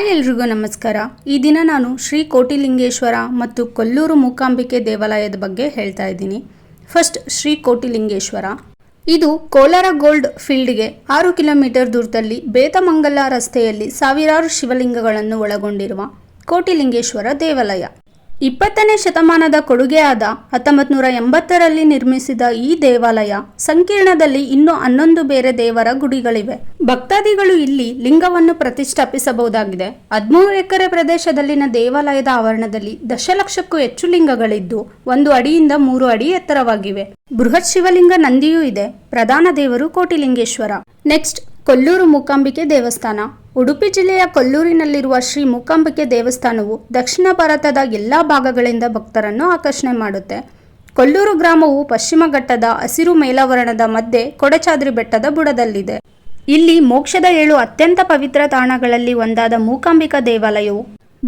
Hi ಎಲ್ರಿಗೂ ನಮಸ್ಕಾರ. ಈ ದಿನ ನಾನು ಶ್ರೀ ಕೋಟಿಲಿಂಗೇಶ್ವರ ಮತ್ತು ಕೊಲ್ಲೂರು ಮೂಕಾಂಬಿಕೆ ದೇವಾಲಯದ ಬಗ್ಗೆ ಹೇಳ್ತಾ ಇದ್ದೀನಿ. ಫಸ್ಟ್ ಶ್ರೀ ಕೋಟಿಲಿಂಗೇಶ್ವರ. ಇದು ಕೋಲಾರ ಗೋಲ್ಡ್ ಫೀಲ್ಡ್ಗೆ ಆರು ಕಿಲೋಮೀಟರ್ ದೂರದಲ್ಲಿ ಬೇತಮಂಗಲ ರಸ್ತೆಯಲ್ಲಿ ಸಾವಿರಾರು ಶಿವಲಿಂಗಗಳನ್ನು ಒಳಗೊಂಡಿರುವ ಕೋಟಿಲಿಂಗೇಶ್ವರ ದೇವಾಲಯ. ಇಪ್ಪತ್ತನೇ ಶತಮಾನದ ಕೊಡುಗೆಯಾದ ಹತ್ತೊಂಬತ್ತು ನೂರ ಎಂಬತ್ತರಲ್ಲಿ ನಿರ್ಮಿಸಿದ ಈ ದೇವಾಲಯ, ಸಂಕೀರ್ಣದಲ್ಲಿ ಇನ್ನೂ ಹನ್ನೊಂದು ಬೇರೆ ದೇವರ ಗುಡಿಗಳಿವೆ. ಭಕ್ತಾದಿಗಳು ಇಲ್ಲಿ ಲಿಂಗವನ್ನು ಪ್ರತಿಷ್ಠಾಪಿಸಬಹುದಾಗಿದೆ. ಹದಿಮೂರು ಎಕರೆ ಪ್ರದೇಶದಲ್ಲಿನ ದೇವಾಲಯದ ಆವರಣದಲ್ಲಿ ದಶಲಕ್ಷಕ್ಕೂ ಹೆಚ್ಚು ಲಿಂಗಗಳಿದ್ದು, ಒಂದು ಅಡಿಯಿಂದ ಮೂರು ಅಡಿ ಎತ್ತರವಾಗಿವೆ. ಬೃಹತ್ ಶಿವಲಿಂಗ ನಂದಿಯೂ ಇದೆ. ಪ್ರಧಾನ ದೇವರು ಕೋಟಿಲಿಂಗೇಶ್ವರ. ನೆಕ್ಸ್ಟ್ ಕೊಲ್ಲೂರು ಮೂಕಾಂಬಿಕೆ ದೇವಸ್ಥಾನ. ಉಡುಪಿ ಜಿಲ್ಲೆಯ ಕೊಲ್ಲೂರಿನಲ್ಲಿರುವ ಶ್ರೀ ಮೂಕಾಂಬಿಕೆ ದೇವಸ್ಥಾನವು ದಕ್ಷಿಣ ಭಾರತದ ಎಲ್ಲ ಭಾಗಗಳಿಂದ ಭಕ್ತರನ್ನು ಆಕರ್ಷಣೆ ಮಾಡುತ್ತೆ. ಕೊಲ್ಲೂರು ಗ್ರಾಮವು ಪಶ್ಚಿಮ ಘಟ್ಟದ ಹಸಿರು ಮೇಲಾವರಣದ ಮಧ್ಯೆ ಕೊಡಚಾದ್ರಿ ಬೆಟ್ಟದ ಬುಡದಲ್ಲಿದೆ. ಇಲ್ಲಿ ಮೋಕ್ಷದ ಏಳು ಅತ್ಯಂತ ಪವಿತ್ರ ತಾಣಗಳಲ್ಲಿ ಒಂದಾದ ಮೂಕಾಂಬಿಕಾ ದೇವಾಲಯವು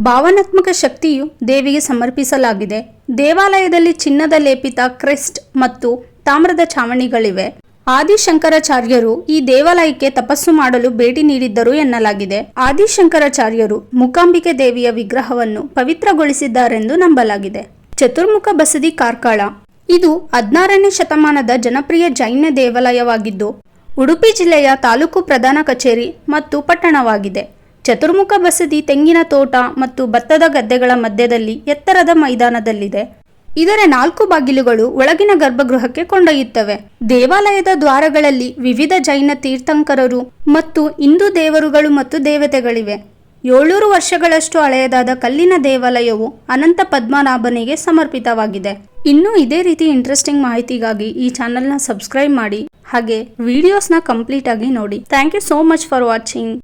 ಭಾವನಾತ್ಮಕ ಶಕ್ತಿಯು ದೇವಿಗೆ ಸಮರ್ಪಿಸಲಾಗಿದೆ. ದೇವಾಲಯದಲ್ಲಿ ಚಿನ್ನದ ಲೇಪಿತ ಕ್ರೆಸ್ಟ್ ಮತ್ತು ತಾಮ್ರದ ಚಾವಣಿಗಳಿವೆ ಆದಿಶಂಕರಾಚಾರ್ಯರು ಈ ದೇವಾಲಯಕ್ಕೆ ತಪಸ್ಸು ಮಾಡಲು ಭೇಟಿ ನೀಡಿದ್ದರು ಎನ್ನಲಾಗಿದೆ. ಆದಿಶಂಕರಾಚಾರ್ಯರು ಮೂಕಾಂಬಿಕೆ ದೇವಿಯ ವಿಗ್ರಹವನ್ನು ಪವಿತ್ರಗೊಳಿಸಿದ್ದಾರೆಂದು ನಂಬಲಾಗಿದೆ. ಚತುರ್ಮುಖ ಬಸದಿ ಕಾರ್ಕಳ. ಇದು ಹದಿನಾರನೇ ಶತಮಾನದ ಜನಪ್ರಿಯ ಜೈನ ದೇವಾಲಯವಾಗಿದ್ದು, ಉಡುಪಿ ಜಿಲ್ಲೆಯ ತಾಲೂಕು ಪ್ರಧಾನ ಕಚೇರಿ ಮತ್ತು ಪಟ್ಟಣವಾಗಿದೆ. ಚತುರ್ಮುಖ ಬಸದಿ ತೆಂಗಿನ ತೋಟ ಮತ್ತು ಭತ್ತದ ಗದ್ದೆಗಳ ಮಧ್ಯದಲ್ಲಿ ಎತ್ತರದ ಮೈದಾನದಲ್ಲಿದೆ. ಇದರ ನಾಲ್ಕು ಬಾಗಿಲುಗಳು ಒಳಗಿನ ಗರ್ಭಗೃಹಕ್ಕೆ ಕೊಂಡೊಯ್ಯುತ್ತವೆ. ದೇವಾಲಯದ ದ್ವಾರಗಳಲ್ಲಿ ವಿವಿಧ ಜೈನ ತೀರ್ಥಂಕರರು ಮತ್ತು ಹಿಂದೂ ದೇವರುಗಳು ಮತ್ತು ದೇವತೆಗಳಿವೆ. ಏಳ್ನೂರು ವರ್ಷಗಳಷ್ಟು ಹಳೆಯದಾದ ಕಲ್ಲಿನ ದೇವಾಲಯವು ಅನಂತ ಪದ್ಮನಾಭನಿಗೆ ಸಮರ್ಪಿತವಾಗಿದೆ. ಇನ್ನೂ ಇದೇ ರೀತಿ ಇಂಟ್ರೆಸ್ಟಿಂಗ್ ಮಾಹಿತಿಗಾಗಿ ಈ ಚಾನಲ್ನ ಸಬ್ಸ್ಕ್ರೈಬ್ ಮಾಡಿ. ಹಾಗೆ ವಿಡಿಯೋಸ್ನ ಕಂಪ್ಲೀಟ್ ಆಗಿ ನೋಡಿ. Thank you so much for watching.